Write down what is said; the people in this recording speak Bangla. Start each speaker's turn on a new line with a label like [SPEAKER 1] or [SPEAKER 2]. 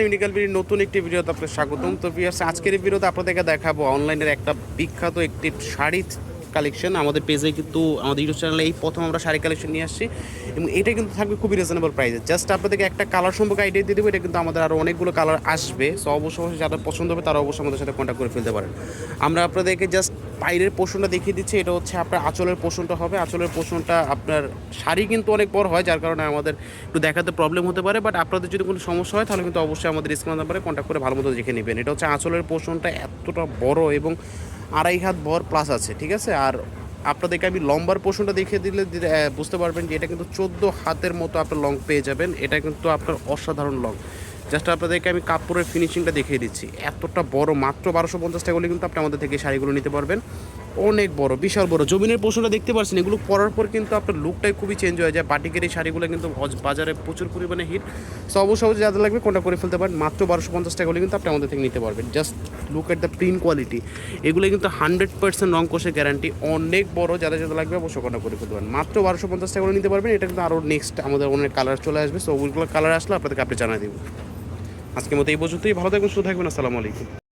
[SPEAKER 1] ইউনিকাল বিডির নতুন একটি ভিডিওতে আপনাদের স্বাগতম। তো আজকের ভিডিওতে আপনাদেরকে দেখাবো অনলাইনের একটা বিখ্যাত একটি শাড়ি কালেকশন আমাদের পেজে কিন্তু আমাদের ইউটিউব চ্যানেলে এই প্রথম আমরা শাড়ি কালেকশন নিয়ে আসছি এবং এটা কিন্তু থাকবে খুবই রিজনেবল প্রাইসে জাস্ট আপনাদেরকে একটা কালার সম্পর্কে আইডিয়া দিয়ে দেবো, এটা কিন্তু আমাদের আরও অনেকগুলো কালার আসবে। সো অবশ্যই অবশ্যই যাদের পছন্দ হবে, তারা অবশ্যই আমাদের সাথে কন্ট্যাক্ট করে ফেলতে পারেন। আমরা আপনাদেরকে জাস্ট বাইরের পোষণটা দেখিয়ে দিচ্ছি, এটা হচ্ছে আপনার আঁচলের পোষণটা হবে। আঁচলের পোষণটা আপনার শাড়ি কিন্তু অনেক বড় হয়, যার কারণে আমাদের একটু দেখাতে প্রবলেম হতে পারে। বাট আপনাদের যদি কোনো সমস্যা হয়, তাহলে কিন্তু অবশ্যই আমাদের স্ক্রিন নাম্বারে কন্ট্যাক্ট করে ভালো মতো দেখে নেবেন। এটা হচ্ছে আঁচলের পোষণটা এতটা বড় এবং আড়াই হাত ভর প্লাস আছে, ঠিক আছে? আর আপনাদেরকে আমি লম্বার পোষণটা দেখিয়ে দিলে বুঝতে পারবেন যে এটা কিন্তু চোদ্দ হাতের মতো আপনার লং পেয়ে যাবেন। এটা কিন্তু আপনার অসাধারণ লং জাস্ট আপনাদেরকে আমি কাপড়ের ফিনিশিংটা দেখিয়ে দিচ্ছি। এতটা বড়, মাত্র বারোশো পঞ্চাশ টাকা হলে কিন্তু আপনি আমাদের থেকে শাড়িগুলো নিতে পারবেন। অনেক বড়, বিশাল বড়। জমিনের পোষণটা দেখতে পাচ্ছেন, এগুলো পরার পর কিন্তু আপনার লুকটাই খুবই চেঞ্জ হয়ে যায়। বাটিকের এই শাড়িগুলো কিন্তু বাজারে প্রচুর পরিমাণে হিট সো অবশ্যই যাদের লাগবে কোনটা করে ফেলতে পারেন। মাত্র বারোশো পঞ্চাশ টাকা হলে কিন্তু আপনি আমাদের থেকে নিতে পারবেন। Just look at the print quality এগুলো কিন্তু হান্ড্রেড পার্সেন্ট রং কোষের গ্যারান্টি অনেক বড় যাদের যাদের লাগবে অবশ্যই কোনটা করে ফেলতে পারেন। মাত্র বারোশো পঞ্চাশ টাকা করে নিতে পারবেন। এটা কিন্তু আরও নেক্সট আমাদের অনেক কালার চলে আসবে। সো ওগুলো কালার আসলে আপনাদেরকে আপনি জানাই দেবো। আজকের মতো এই পর্যন্তই। ভালো থাকবেন, সুস্থ থাকবেন। আসসালামু আলাইকুম।